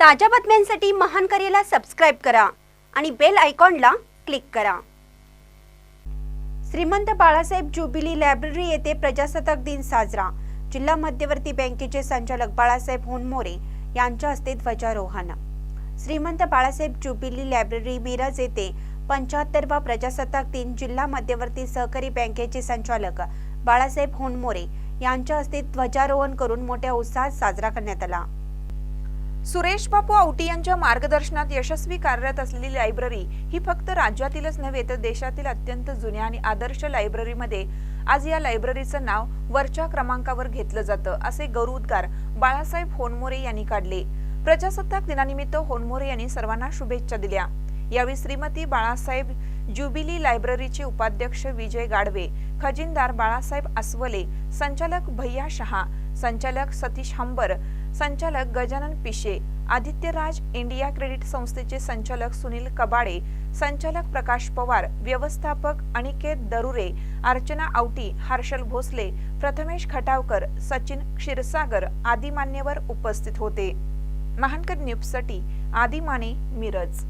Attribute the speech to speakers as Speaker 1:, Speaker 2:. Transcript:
Speaker 1: ताज्या बातम्यांसाठी महान करेला सबस्क्राईब करा आणि बेल आयकॉनला क्लिक करा. श्रीमंत बाळासाहेब ज्युबिली लायब्ररी येथे प्रजासत्ताक दिन साजरा. जिल्हा मध्यवर्ती बँकेचे संचालक बाळासाहेब होनमोरे यांच्या हस्ते ध्वजारोहण. श्रीमंत बाळासाहेब ज्युबिली लायब्ररी मिरज येथे पंच्याहत्तरवा प्रजासत्ताक दिन जिल्हा मध्यवर्ती सहकारी बँकेचे संचालक बाळासाहेब होनमोरे यांच्या हस्ते ध्वजारोहण करून मोठ्या उत्साहात साजरा करण्यात आला.
Speaker 2: सुरेश बापू आवटी यांच्या मार्गदर्शनात यशस्वी कार्यरत असलेली लायब्ररी ही फक्त राज्यातीलच नव्हे तर देशातील अत्यंत जुन्या आणि आदर्श लायब्ररीमध्ये आज या लायब्ररीचं नाव वरच्या क्रमांकावर घेतलं जातं असे गौरवोद्गार बाळासाहेब होनमोरे यांनी काढले. प्रजासत्ताक दिनानिमित्त होनमोरे यांनी सर्वांना शुभेच्छा दिल्या. यावेळी श्रीमती बाळासाहेब ज्युबिली लायब्ररीचे उपाध्यक्ष विजय गाडवे खजिनदार बाळासाहेब अस्वले संचालक भैया शहा संचालक सतीश हंबर संचालक गजानन पिशे आदित्यराज इंडिया क्रेडिट संस्थेचे संचालक सुनील कबाडे संचालक प्रकाश पवार व्यवस्थापक अनिकेत दरुरे अर्चना आवटी हर्षल भोसले प्रथमेश खटावकर सचिन क्षीरसागर आदी मान्यवर उपस्थित होते. महानकर न्यूजसाठी आदी माने मिरज.